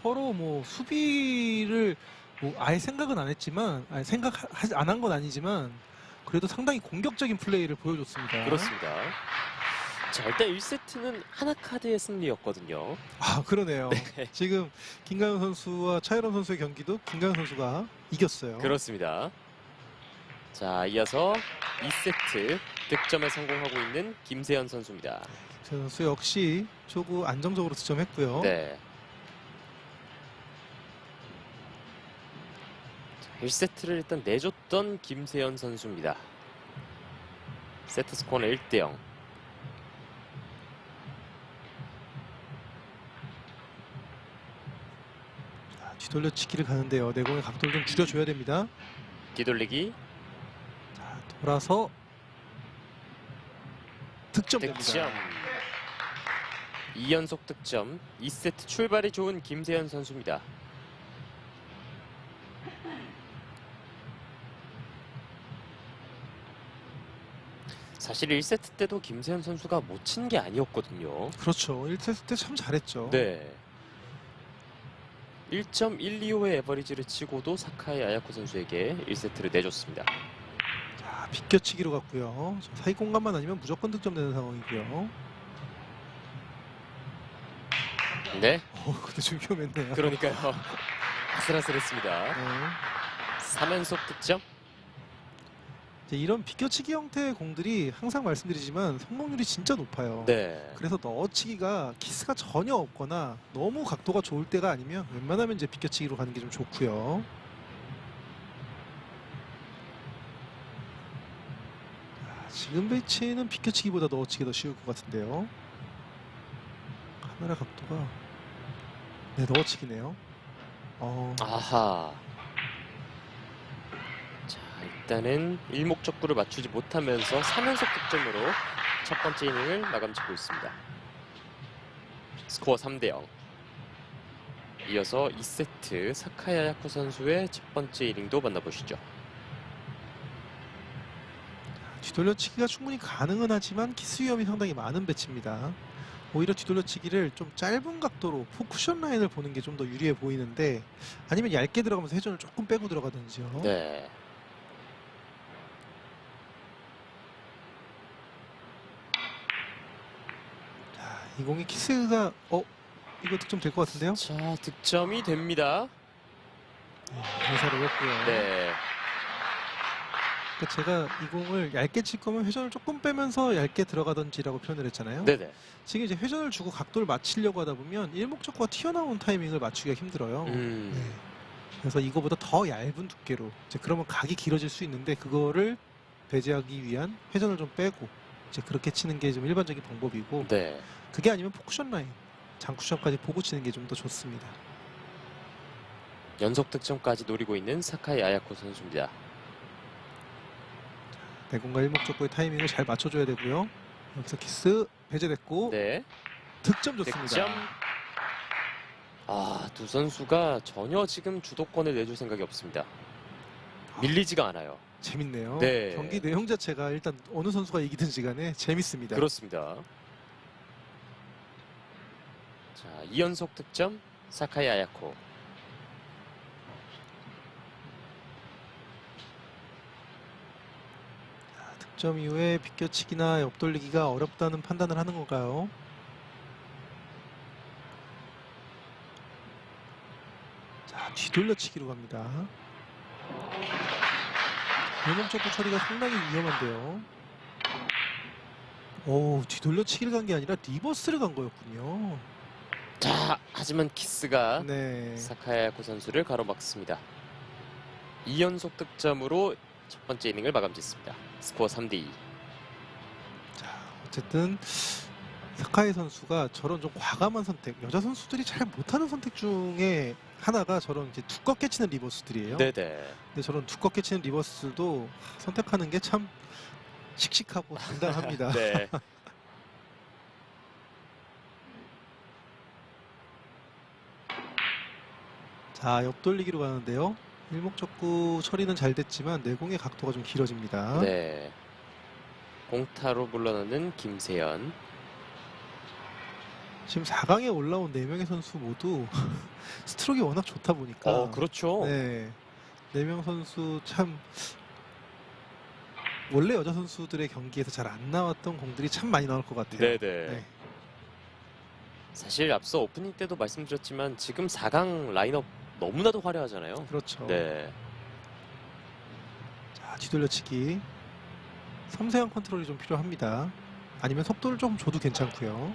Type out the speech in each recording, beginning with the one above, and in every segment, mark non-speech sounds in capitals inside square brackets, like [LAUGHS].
서로 뭐 수비를 뭐 아예 생각은 안 했지만 아예 생각 안 한 건 아니지만 그래도 상당히 공격적인 플레이를 보여줬습니다. 그렇습니다. 자, 일단 1세트는 하나 카드의 승리였거든요. 아 그러네요. 네. 지금 김가현 선수와 차이런 선수의 경기도 김가현 선수가 이겼어요. 그렇습니다. 자, 이어서 2세트 득점에 성공하고 있는 김세현 선수입니다. 저 선수 역시 조금 안정적으로 득점했고요. 네. 1세트를 일단 내줬던 김세현 선수입니다. 세트 스코어는 1대0. 자, 뒤돌려치기를 가는데요. 내공의 각도를 좀 줄여줘야 됩니다. 뒤돌리기 자, 돌아서 득점됩니다. 득점. 2연속 득점. 2세트 출발이 좋은 김세현 선수입니다. 사실 1세트 때도 김세현 선수가 못 친 게 아니었거든요. 그렇죠. 1세트 때 참 잘했죠. 네. 1.125의 에버리지를 치고도 사카이 아야코 선수에게 1세트를 내줬습니다. 자, 비껴치기로 갔고요. 저 사이 공간만 아니면 무조건 득점되는 상황이고요. 네, 어, 근데 좀 위험했네요. 그러니까요. [LAUGHS] 아슬아슬했습니다. 네. 3연속 득점. 이제 이런 비껴치기 형태의 공들이 항상 말씀드리지만 성공률이 진짜 높아요. 네. 그래서 넣어치기가 키스가 전혀 없거나 너무 각도가 좋을 때가 아니면 웬만하면 이제 비껴치기로 가는 게 좀 좋고요. 자, 지금 배치는 비껴치기보다 넣어치기 더 쉬울 것 같은데요. 카메라 각도가 네 넣어치기네요. 어, 아하. 자, 일단은 일목적구를 맞추지 못하면서 3연속 득점으로 첫 번째 이닝을 마감 짓고 있습니다. 스코어 3대 0. 이어서 2세트 사카야 야코 선수의 첫 번째 이닝도 만나보시죠. 뒤돌려치기가 충분히 가능은 하지만 키스 위험이 상당히 많은 배치입니다. 오히려 뒤돌려치기를 좀 짧은 각도로 포쿠션 라인을 보는 게 좀 더 유리해 보이는데 아니면 얇게 들어가면서 회전을 조금 빼고 들어가든지요. 네. 자, 이 공이 키스가 어 이거 득점 될 것 같은데요? 자, 득점이 됩니다. 회사를 했고요. 네. 그러니까 제가 이 공을 얇게 칠 거면 회전을 조금 빼면서 얇게 들어가든지라고 표현을 했잖아요. 네네. 지금 이제 회전을 주고 각도를 맞추려고 하다 보면 일목적과 튀어나온 타이밍을 맞추기가 힘들어요. 음. 네. 그래서 이거보다 더 얇은 두께로 이제 그러면 각이 길어질 수 있는데 그거를 배제하기 위한 회전을 좀 빼고 이제 그렇게 치는 게 좀 일반적인 방법이고 네. 그게 아니면 포쿠션 라인 장쿠션까지 보고 치는 게 좀 더 좋습니다. 연속 득점까지 노리고 있는 사카이 아야코 선수입니다. 내공과 일목적고의 타이밍을 잘 맞춰줘야 되고요. 여기서 키스 배제됐고 네. 득점 좋습니다. 득점. 아, 두 선수가 전혀 지금 주도권을 내줄 생각이 없습니다. 밀리지가 않아요. 재밌네요. 네. 경기 내용 자체가 일단 어느 선수가 이기든지 간에 재밌습니다. 그렇습니다. 자, 2연속 득점 사카이 아야코. 득점 이후에 비껴치기나 옆돌리기가 어렵다는 판단을 하는 건가요? 자, 뒤돌려치기로 갑니다. 일목적구 처리가 상당히 위험한데요. 오, 뒤돌려치기를 간 게 아니라 리버스를 간 거였군요. 자, 하지만 키스가 네. 사카이 아야코 선수를 가로막습니다. 2연속 득점으로 첫 번째 이닝을 마감 짓습니다. 스코어 3대 2. 자, 어쨌든 사카이 선수가 저런 좀 과감한 선택, 여자 선수들이 잘 못하는 선택 중에 하나가 저런 이제 두껍게 치는 리버스들이에요. 네네. 근데 저런 두껍게 치는 리버스들도 선택하는 게 참 씩씩하고 당당합니다. [LAUGHS] 네. [LAUGHS] 자, 옆돌리기로 가는데요. 일목적구 처리는 잘 됐지만 내공의 각도가 좀 길어집니다. 네. 공타로 물러나는 김세연. 지금 4강에 올라온 4명의 선수 모두 [LAUGHS] 스트로크가 워낙 좋다 보니까 어, 그렇죠. 네. 4명 선수 참 원래 여자 선수들의 경기에서 잘 안 나왔던 공들이 참 많이 나올 것 같아요. 네네. 네. 사실 앞서 오프닝 때도 말씀드렸지만 지금 4강 라인업 너무나도 화려하잖아요. 그렇죠. 네. 자, 뒤돌려치기. 섬세한 컨트롤이 좀 필요합니다. 아니면 속도를 좀 줘도 괜찮고요.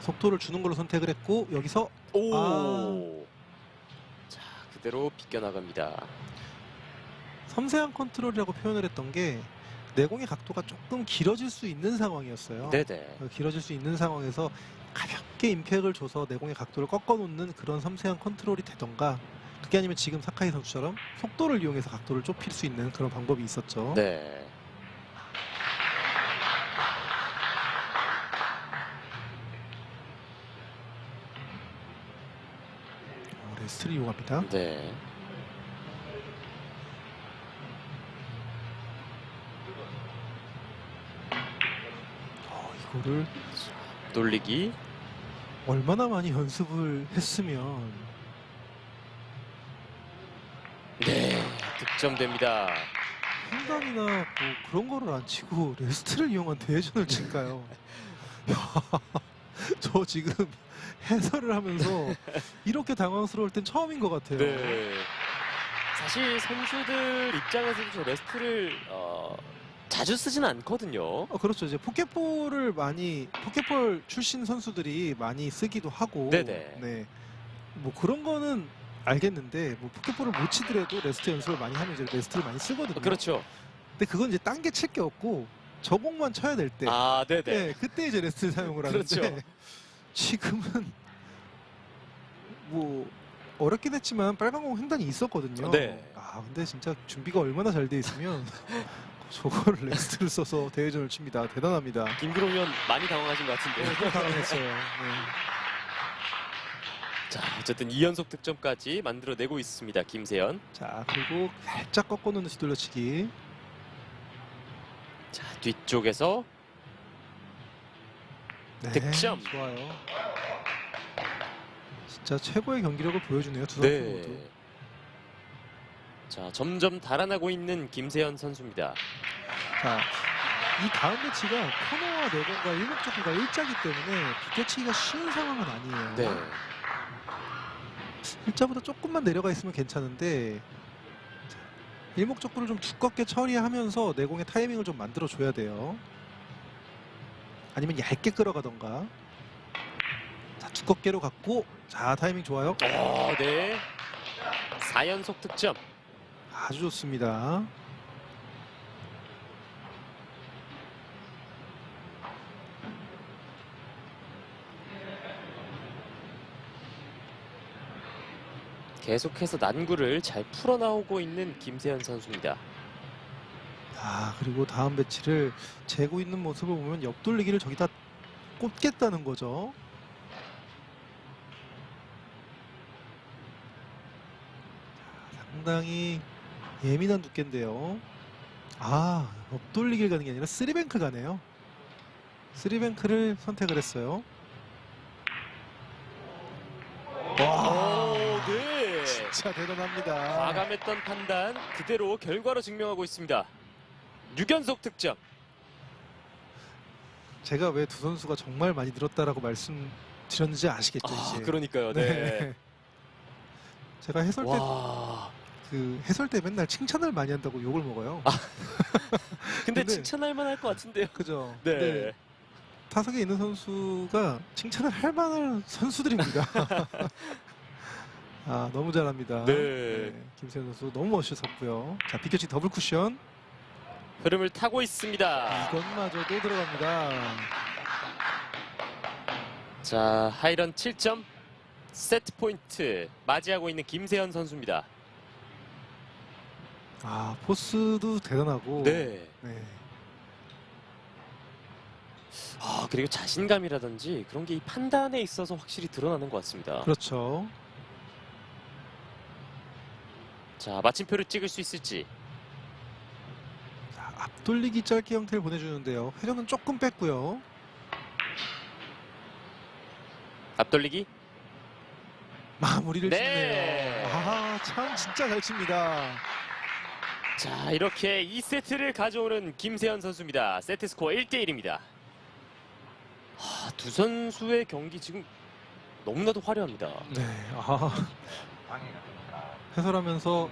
아, 속도를 주는 걸로 선택을 했고 여기서 오. 아. 자, 그대로 비껴나갑니다. 섬세한 컨트롤이라고 표현을 했던 게 내공의 각도가 조금 길어질 수 있는 상황이었어요. 네네. 어, 길어질 수 있는 상황에서 가볍게 임팩을 줘서 내공의 각도를 꺾어놓는 그런 섬세한 컨트롤이 되던가 그게 아니면 지금 사카이 선수처럼 속도를 이용해서 각도를 좁힐 수 있는 그런 방법이 있었죠. 네. 스트를 이용합니다. 네. 어, 이거를 돌리기. 얼마나 많이 연습을 했으면 네. 득점됩니다. 횡단이나 뭐 그런 거를 안 치고 레스트를 이용한 대회전을 칠까요? 야, [LAUGHS] [LAUGHS] 저 지금 해설을 하면서 이렇게 당황스러울 땐 처음인 것 같아요. 네. 사실 선수들 입장에서도 저 레스트를 어, 자주 쓰진 않거든요. 어, 그렇죠. 이제 포켓볼을 많이 포켓볼 출신 선수들이 많이 쓰기도 하고, 네네. 네, 뭐 그런 거는 알겠는데 뭐 포켓볼을 못 치더라도 레스트 연습을 많이 하면 이제 레스트를 많이 쓰거든요. 어, 그렇죠. 근데 그건 이제 딴 게 칠 게 없고 저공만 쳐야 될 때, 아, 네네. 네, 그때 이제 레스트 사용을 하는데 그렇죠. [LAUGHS] 지금은 뭐 어렵긴 했지만 빨간 공 횡단이 있었거든요. 네. 아 근데 진짜 준비가 얼마나 잘 돼 있으면 [LAUGHS] 저거를 레스트를 써서 대회전을 칩니다. 대단합니다. 김규롱 의원 많이 당황하신 것 같은데요. 네, 당황했어요. [LAUGHS] 네. 자, 어쨌든 2연속 득점까지 만들어내고 있습니다. 김세현. 자 그리고 살짝 꺾어놓는 뒤돌려치기. 자, 뒤쪽에서 네, 득점. 좋아요. 진짜 최고의 경기력을 보여주네요 두 선수 네. 모두. 자, 점점 달아나고 있는 김세현 선수입니다. 자, 이 다음 매치가 코너와 내공과 일목적구가 일자기 때문에 비껴치기가 쉬운 상황은 아니에요. 네. 일자보다 조금만 내려가 있으면 괜찮은데 자, 일목적구를 좀 두껍게 처리하면서 내공의 타이밍을 좀 만들어 줘야 돼요. 아니면 얇게 끌어가던가. 자, 두껍게로 갔고 자, 타이밍 좋아요. 어, 네. 4연속 득점. 아주 좋습니다. 계속해서 난구를 잘 풀어나오고 있는 김세현 선수입니다. 아 그리고 다음 배치를 재고 있는 모습을 보면 옆돌리기를 저기다 꽂겠다는 거죠. 자, 상당히 예민한 두께인데요. 아 옆돌리기를 가는 게 아니라 쓰리뱅크 가네요. 쓰리뱅크를 선택을 했어요. 와 오, 네. 진짜 대단합니다. 과감했던 판단 그대로 결과로 증명하고 있습니다. 6연속 득점. 제가 왜 두 선수가 정말 많이 늘었다라고 말씀드렸는지 아시겠죠 아, 이제. 그러니까요. 네. [LAUGHS] 제가 해설 때 와. 그 해설 때 맨날 칭찬을 많이 한다고 욕을 먹어요. [LAUGHS] 근데, 근데- 칭찬할 만할 것 같은데요. 그죠? [LAUGHS] 네. 근데 타석에 있는 선수가 칭찬을 할 만한 선수들입니다. 아 너무 잘합니다. 네. 김세현 선수 너무 멋있었고요. 자 비켜치 더블 쿠션 흐름을 타고 있습니다. 이것마저도 들어갑니다. 자, 하이런 7점. 세트 포인트 맞이하고 있는 김세현 선수입니다. 아 포스도 대단하고. 네. 네. 아, 그리고 자신감이라든지 그런 게 이 판단에 있어서 확실히 드러나는 것 같습니다. 그렇죠. 자, 마침표를 찍을 수 있을지. 자, 앞돌리기 짧게 형태를 보내주는데요. 회전은 조금 뺐고요. 앞돌리기. 마무리를 네. 짓네요. 아, 참 진짜 잘 칩니다. 자, 이렇게 2세트를 가져오는 김세현 선수입니다. 세트 스코어 1대 1입니다. 두 선수의 경기 지금 너무나도 화려합니다. 네. 아, 해설하면서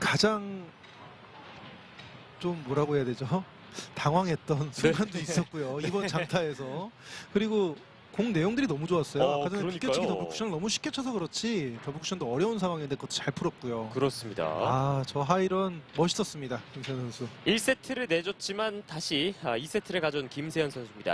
가장 좀 뭐라고 해야 되죠? [LAUGHS] 당황했던 순간도 있었고요. [LAUGHS] 이번 장타에서. 그리고 공 내용들이 너무 좋았어요. 어, 아까 전에 그러니까요. 비껴치기 더블 쿠션을 너무 쉽게 쳐서 그렇지 더블 쿠션도 어려운 상황인데 그것도 잘 풀었고요. 그렇습니다. 아, 저 하이런 멋있었습니다. 김세현 선수. 1세트를 내줬지만 다시 2세트를 가져온 김세현 선수입니다.